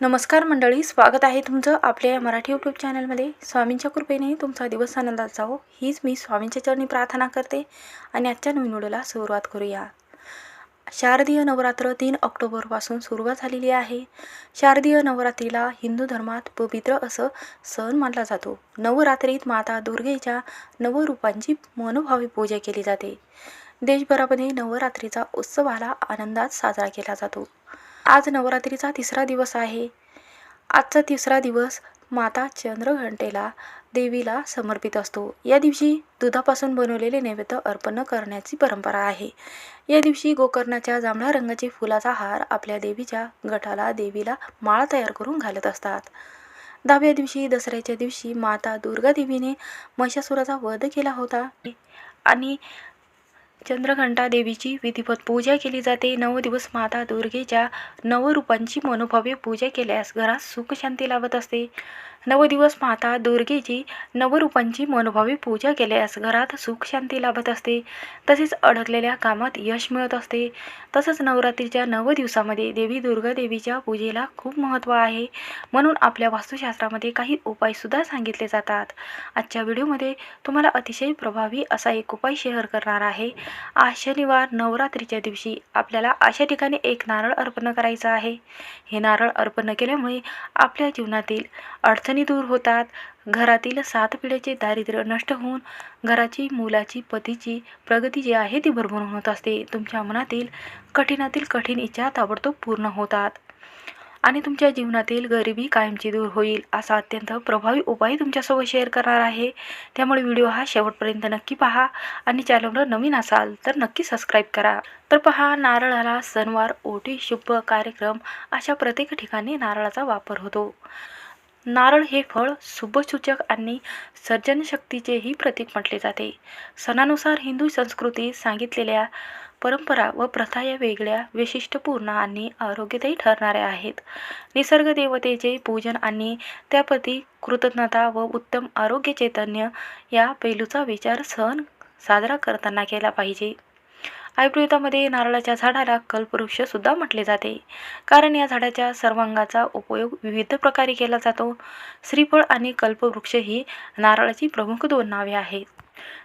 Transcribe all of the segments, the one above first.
नमस्कार मंडळी स्वागत आहे तुमचं आपल्या या मराठी यूट्यूब चॅनलमध्ये स्वामींच्या कृपेने तुमचा दिवस आनंदात जावो. हीच मी स्वामींच्या चरणी प्रार्थना करते आणि आजच्या नवीन व्हिडिओला सुरुवात करूया. शारदीय नवरात्र तीन ऑक्टोबरपासून सुरुवात झालेली आहे. शारदीय नवरात्रीला हिंदू धर्मात पवित्र असं सण मानला जातो. नवरात्रीत माता दुर्गेच्या नवरूपांची मनोभावी पूजा केली जाते. देशभरामध्ये नवरात्रीचा उत्सवाला आनंदात साजरा केला जातो. आज नवरात्रीचा तिसरा दिवस आहे. आजचा तिसरा दिवस माता चंद्रघंटेला देवीला समर्पित असतो. या दिवशी दुधापासून बनवलेले नैवेद्य अर्पण करण्याची परंपरा आहे. या दिवशी गोकर्णाच्या जांभळ्या रंगाचे फुलाचा हार आपल्या देवीच्या गटाला देवीला माळ तयार करून घालत असतात. दहाव्या दिवशी दसऱ्याच्या दिवशी माता दुर्गा देवीने महिषासुराचा वध केला होता. आणि चंद्रघंटा देवीची विधिवत पूजा केली जाते. नऊ दिवस माता दुर्गेच्या नवरूपांची मनोभावे पूजा केल्यास घरात सुख शांती लाभत असते. नऊ दिवस माता दुर्गेची नवरूपांची मनोभावी पूजा केल्यास घरात सुख शांती लाभत असते. तसेच अडकलेल्या कामात यश मिळत असते. तसंच नवरात्रीच्या नव दिवसामध्ये देवी दुर्गा देवीच्या पूजेला खूप महत्त्व आहे. म्हणून आपल्या वास्तुशास्त्रामध्ये काही उपायसुद्धा सांगितले जातात. आजच्या व्हिडिओमध्ये तुम्हाला अतिशय प्रभावी असा एक उपाय शेअर करणार आहे. आज शनिवार नवरात्रीच्या दिवशी आपल्याला अशा ठिकाणी एक नारळ अर्पण करायचं आहे. हे नारळ अर्पण केल्यामुळे आपल्या जीवनातील अडचणी दूर होतात. घरातील सात पिढ्याचे दारिद्र्य नष्ट होऊन घराची मुलाची पतीची प्रगती जी आहे ती भरभरून होत असते. तुमच्या मनातील कठीणातील कठीण इच्छा ताबडतोब पूर्ण होतात. आणि तुमच्या जीवनातील गरिबी कायमची दूर होईल असा अत्यंत प्रभावी उपाय तुमच्यासोबत शेअर करणार आहे. त्यामुळे व्हिडिओ हा शेवटपर्यंत नक्की पहा आणि चॅनलवर नवीन असाल तर नक्की सबस्क्राईब करा. तर पहा नारळाला सणवार ओटी शुभ कार्यक्रम अशा प्रत्येक ठिकाणी नारळाचा वापर होतो. नारळ हे फळ शुभसूचक आणि सर्जनशक्तीचेही प्रतीक म्हटले जाते. सणानुसार हिंदू संस्कृतीत सांगितलेल्या परंपरा व प्रथा या वेगळ्या वैशिष्ट्यपूर्ण आणि आरोग्यदायी ठरणाऱ्या आहेत. निसर्ग देवतेचे पूजन आणि त्याप्रती कृतज्ञता व उत्तम आरोग्य चैतन्य या पैलूचा विचार सण साजरा करताना केला पाहिजे. आयुर्वेदामध्ये नारळाच्या झाडाला कल्पवृक्षसुद्धा म्हटले जाते. कारण या झाडाच्या सर्वांगाचा उपयोग विविध प्रकारे केला जातो. श्रीफळ आणि कल्पवृक्ष ही नारळाची प्रमुख दोन नावे आहेत.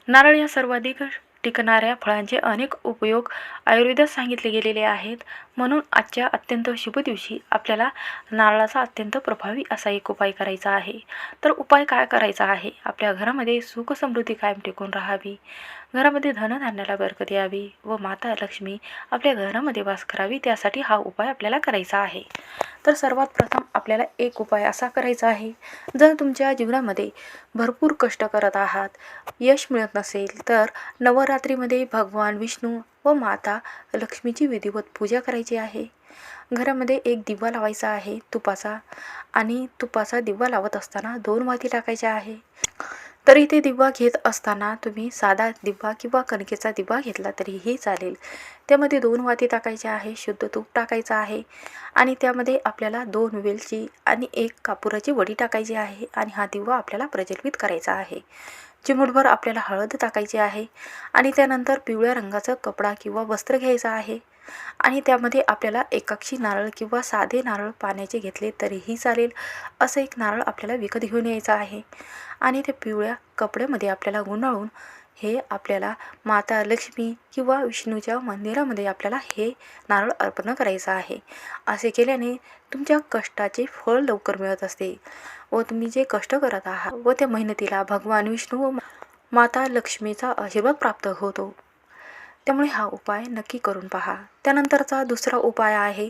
नारळ या सर्वाधिक टिकणाऱ्या फळांचे अनेक उपयोग आयुर्वेदात सांगितले गेलेले आहेत. म्हणून आजच्या अत्यंत शुभ दिवशी आपल्याला नारळाचा अत्यंत प्रभावी असा एक उपाय करायचा आहे. तर उपाय काय करायचा आहे? आपल्या घरामध्ये सुख समृद्धी कायम टिकून राहावी. घरामध्ये धनधान्याला बरकत यावी व माता लक्ष्मी आपल्या घरामध्ये वास करावी त्यासाठी हा उपाय आपल्याला करायचा आहे. तर सर्वात प्रथम आपल्याला एक उपाय असा करायचा आहे. जर तुमच्या जीवनामध्ये भरपूर कष्ट करत आहात यश मिळत नसेल तर नवरात्रीमध्ये भगवान विष्णू व माता लक्ष्मीची विधिवत पूजा करायची आहे. घरामध्ये एक दिवा लावायचा आहे तुपाचा आणि तुपाचा दिवा लावत असताना दोन वाती टाकायच्या आहे. तर इथे दिवा घेत असताना तुम्ही साधा दिवा किंवा कणकेचा दिवा घेतला तरीही चालेल. त्यामध्ये दोन वाती टाकायच्या आहे शुद्ध तूप टाकायचं आहे आणि त्यामध्ये आपल्याला दोन वेलची आणि एक कापुराची वडी टाकायची आहे आणि हा दिवा आपल्याला प्रज्वलित करायचा आहे. चिमूटभर आपल्याला हळद टाकायची आहे आणि त्यानंतर पिवळ्या रंगाचं कपडा किंवा वस्त्र घ्यायचं आहे. आणि त्यामध्ये आपल्याला एकाक्षी नारळ किंवा साधे नारळ पाण्याचे घेतले तरीही चालेल असं एक नारळ आपल्याला विकत घेऊन यायचं आहे. आणि ते पिवळ्या कपड्यामध्ये आपल्याला गुंडाळून हे आपल्याला माता लक्ष्मी किंवा विष्णूच्या मंदिरामध्ये आपल्याला हे नारळ अर्पण करायचं आहे. असे केल्याने तुमच्या कष्टाचे फळ लवकर मिळत असते व तुम्ही जे कष्ट करत आहात व त्या मेहनतीला भगवान विष्णू व माता लक्ष्मीचा आशीर्वाद प्राप्त होतो. त्यामुळे हा उपाय नक्की करून पहा. त्यानंतरचा दुसरा उपाय आहे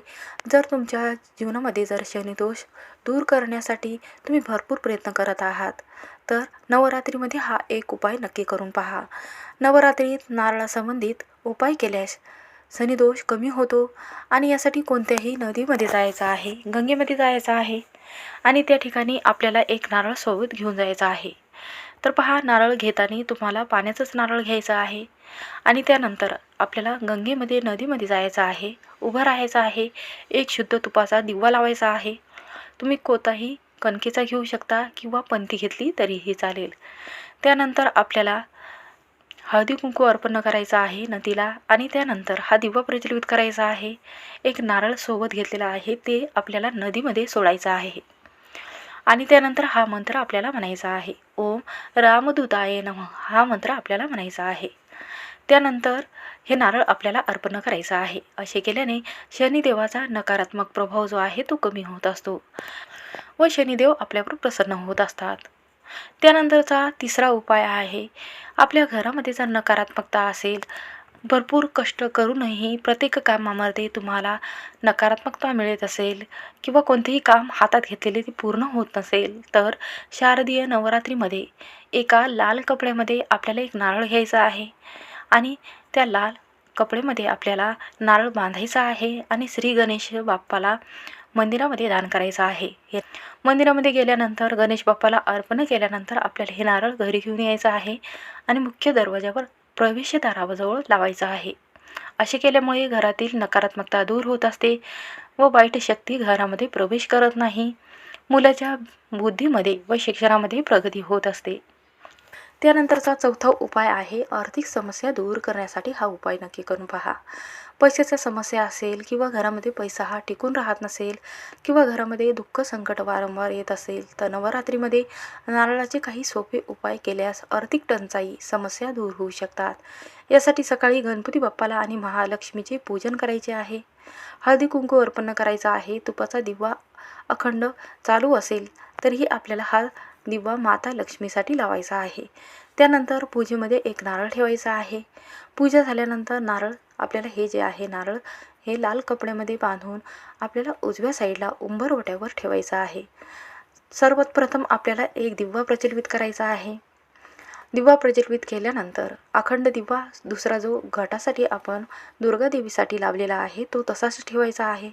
जर तुमच्या जीवनामध्ये जर शनिदोष दूर करण्यासाठी तुम्ही भरपूर प्रयत्न करत आहात तर नवरात्रीमध्ये हा एक उपाय नक्की करून पहा. नवरात्रीत नारळासंबंधित उपाय केल्यास शनिदोष कमी होतो आणि यासाठी कोणत्याही नदीमध्ये जायचं आहे गंगेमध्ये जायचं आहे आणि त्या ठिकाणी आपल्याला एक नारळ सोबत घेऊन जायचं आहे. तर पहा नारळ घेताना तुम्हाला पाण्याचंच नारळ घ्यायचं आहे. आणि त्यानंतर आपल्याला गंगेमध्ये नदीमध्ये जायचं आहे उभं राहायचं आहे एक शुद्ध तुपाचा दिवा लावायचा आहे. तुम्ही कोणताही कणकेचा घेऊ शकता किंवा पंथी घेतली तरीही चालेल. त्यानंतर आपल्याला हळदी कुंकू अर्पण करायचं आहे नदीला आणि त्यानंतर हा दिवा प्रज्वलित करायचा आहे. एक नारळ सोबत घेतलेला आहे ते आपल्याला नदीमध्ये सोडायचं आहे. आणि त्यानंतर हा मंत्र आपल्याला म्हणायचा आहे. ओम रामदूताय नम. हा मंत्र आपल्याला म्हणायचा आहे. त्यानंतर हे नारळ आपल्याला अर्पण करायचं आहे. असे केल्याने शनिदेवाचा नकारात्मक प्रभाव जो आहे तो कमी होत असतो व शनिदेव आपल्यावर प्रसन्न होत असतात. त्यानंतरचा तिसरा उपाय आहे. आपल्या घरामध्ये जर नकारात्मकता असेल भरपूर कष्ट करूनही प्रत्येक कामामध्ये तुम्हाला नकारात्मकता मिळत असेल किंवा कोणतेही काम हातात घेतलेले ते पूर्ण होत नसेल तर शारदीय नवरात्रीमध्ये एका लाल कपड्यामध्ये आपल्याला एक नारळ घ्यायचा आहे आणि त्या लाल कपड्यामध्ये आपल्याला नारळ बांधायचा आहे आणि श्री गणेश बाप्पाला मंदिरामध्ये दान करायचं आहे. हे मंदिरामध्ये गेल्यानंतर गणेश बाप्पाला अर्पण केल्यानंतर आपल्याला हे नारळ घरी घेऊन यायचं आहे आणि मुख्य दरवाजावर प्रवेशद्वाराजवळ लावायचा आहे. असे केल्यामुळे घरातील नकारात्मकता दूर होत असते व वाईट शक्ती घरामध्ये प्रवेश करत नाही. मुलाच्या बुद्धीमध्ये व शिक्षणामध्ये प्रगती होत असते. त्यानंतरचा चौथा उपाय आहे आर्थिक समस्या दूर करण्यासाठी हा उपाय नक्की करून पहा. पैशाच्या समस्या असेल किंवा घरामध्ये पैसा हा टिकून राहत नसेल किंवा घरामध्ये दुःख संकट वारंवार येत असेल तर नवरात्रीमध्ये नारळाचे काही सोपे उपाय केल्यास आर्थिक टंचाई समस्या दूर होऊ शकतात. यासाठी सकाळी गणपती बाप्पाला आणि महालक्ष्मीचे पूजन करायचे आहे. हळदी कुंकू अर्पण करायचा आहे तुपाचा दिवा अखंड चालू असेल तरीही आपल्याला हा दिवा माता लक्ष्मीसाठी लावायचा आहे. त्यानंतर पूजेमध्ये एक नारळ ठेवायचा आहे. पूजा झाल्यानंतर नारळ आपल्याला हे जे आहे नारळ हे लाल कपड्यामध्ये बांधून आपल्याला उजव्या साईडला उंबरवट्यावर ठेवायचं आहे. सर्वात प्रथम आपल्याला एक दिवा प्रज्वलित करायचा आहे. दिवा प्रज्वलित केल्यानंतर अखंड दिवा दुसरा जो घटासाठी आपण दुर्गादेवीसाठी लावलेला आहे तो तसाच ठेवायचा आहे.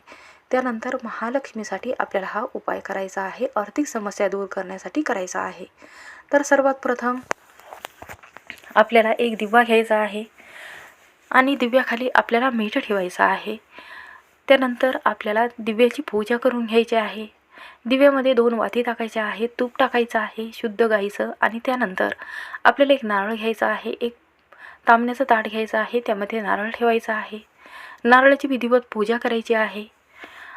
त्यानंतर महालक्ष्मीसाठी आपल्याला हा उपाय करायचा आहे. आर्थिक समस्या दूर करण्यासाठी करायचा आहे. तर सर्वात प्रथम आपल्याला एक दिवा घ्यायचा आहे आणि दिव्याखाली आपल्याला मीठ ठेवायचं आहे. त्यानंतर आपल्याला दिव्याची पूजा करून घ्यायची आहे. दिव्यामध्ये दोन वाती टाकायच्या आहे तूप टाकायचं आहे शुद्ध गाईचं आणि त्यानंतर आपल्याला एक नारळ घ्यायचा आहे. एक तांबण्याचं ताट घ्यायचं आहे. त्यामध्ये नारळ ठेवायचं आहे. नारळाची विधिवत पूजा करायची आहे.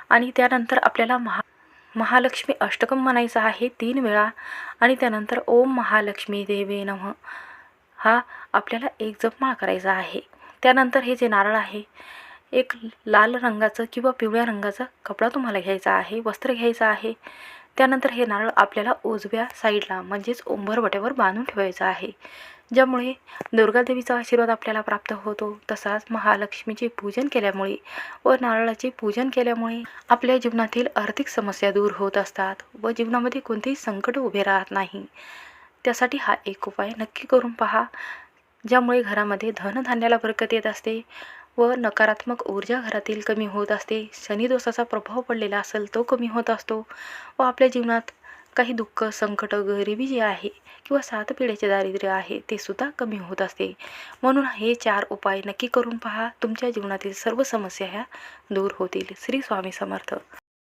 आणि त्यानंतर आपल्याला महा महालक्ष्मी अष्टकम म्हणायचं आहे तीन वेळा. आणि त्यानंतर ओम महालक्ष्मी देवे नम. हा आपल्याला एक जपमाळ करायचा आहे. त्यानंतर हे जे नारळ आहे एक लाल रंगाचं किंवा पिवळ्या रंगाचा कपडा तुम्हाला घ्यायचा आहे वस्त्र घ्यायचं आहे. त्यानंतर हे नारळ आपल्याला उजव्या साईडला म्हणजेच उंबरवट्यावर बांधून ठेवायचं आहे. ज्यामुळे दुर्गादेवीचा आशीर्वाद आपल्याला प्राप्त होतो तसाच महालक्ष्मीचे पूजन केल्यामुळे व नारळाचे पूजन केल्यामुळे आपल्या जीवनातील आर्थिक समस्या दूर होत असतात व जीवनामध्ये कोणतेही संकट उभे राहत नाही. त्यासाठी हा एक उपाय नक्की करून पहा ज्यामुळे घरामध्ये धनधान्याला बरकत येत असते व नकारात्मक ऊर्जा घरातील कमी होत असते. शनिदोषाचा प्रभाव पडलेला असेल तो कमी होत असतो व आपल्या जीवनात काही दुःख संकट गरिबी जी आहे किंवा सात पिढ्याचे दारिद्र्य आहे ते सुद्धा कमी होत असते. म्हणून हे चार उपाय नक्की करून पहा. तुमच्या जीवनातील सर्व समस्या ह्या दूर होतील. श्री स्वामी समर्थ.